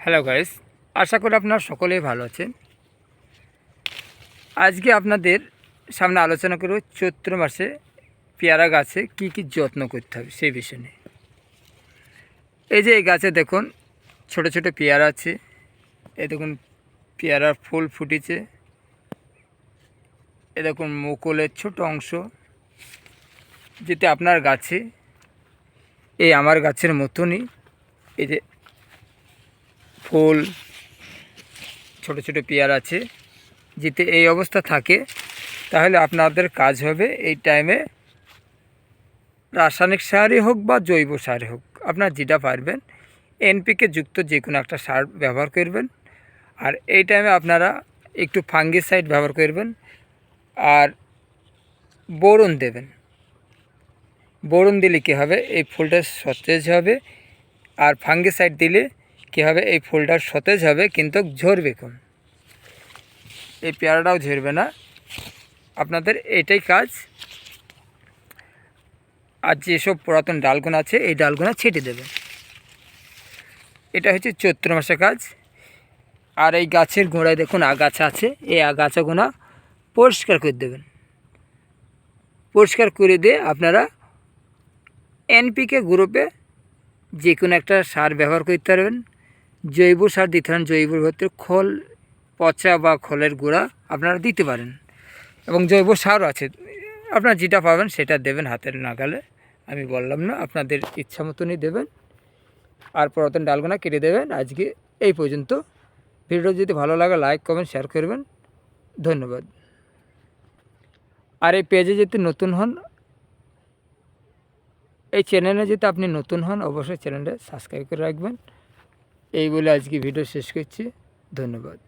Hello guys আশা করি আপনারা সকলেই ভালো আছেন। আজকে আপনাদের সামনে আলোচনা করব চৈত্র মাসে পেয়ারা গাছে কি কি যত্ন করতে হবে সেই বিষয় নিয়ে। এই যে এই গাছে দেখুন, ছোট ছোট পেয়ারা আছে। এ দেখুন, পেয়ারার ফুল ফুটেছে। এ দেখুন, মুকুলের ছোট অংশ। যেতে আপনার গাছে, এই আমার গাছের মতনই। এই যে ফুল, ছোট ছোট পেয়ার আছে। যেতে এই অবস্থা থাকে, তাহলে আপনাদের কাজ হবে এই টাইমে রাসায়নিক সারই হোক বা জৈব সারই হোক, আপনার যেটা পারবেন এনপিকে যুক্ত যে কোনো একটা সার ব্যবহার করবেন। আর এই টাইমে আপনারা একটু ফাঙ্গিসাইড ব্যবহার করবেন আর বোরন দেবেন। বোরন দিলে কী হবে? এই ফুলটা সতেজ হবে। আর ফাঙ্গিসাইড দিলে কী হবে? এই ফুলটা সতেজ হবে, কিন্তু ঝরবে কম এই পেয়ারাটাও ঝরবে না। আপনাদের এটাই কাজ। আর যেসব পুরাতন ডালগুলো আছে, এই ডালগুনা ছেটে দেবে। এটা হচ্ছে চৈত্র মাসের কাজ। আর এই গাছের গোড়ায় দেখুন আগাছা আছে। এই আগাছাগুলো পরিষ্কার করে দেবেন। পরিষ্কার করে দিয়ে আপনারা এনপিকে গ্রুপে যে কোনো একটা সার ব্যবহার করতে পারবেন। জৈব সার দিতে পারেন, জৈব ভিতরে খোল, পচা বা খোলের গুঁড়া আপনারা দিতে পারেন। এবং জৈব সারও আছে। আপনারা যেটা পাবেন সেটা দেবেন হাতের নাগালে। আমি বললাম না, আপনাদের ইচ্ছা মতনই দেবেন। আর পুরাতন ডালগোনা কেটে দেবেন। আজকে এই পর্যন্ত। ভিডিও যদি ভালো লাগে লাইক কমেন্ট শেয়ার করবেন। ধন্যবাদ। আর এই পেজে যদি নতুন হন, এই চ্যানেলে যদি আপনি নতুন হন, অবশ্যই চ্যানেলটা সাবস্ক্রাইব করে রাখবেন। এই বলে আজকে ভিডিও শেষ করছি। ধন্যবাদ।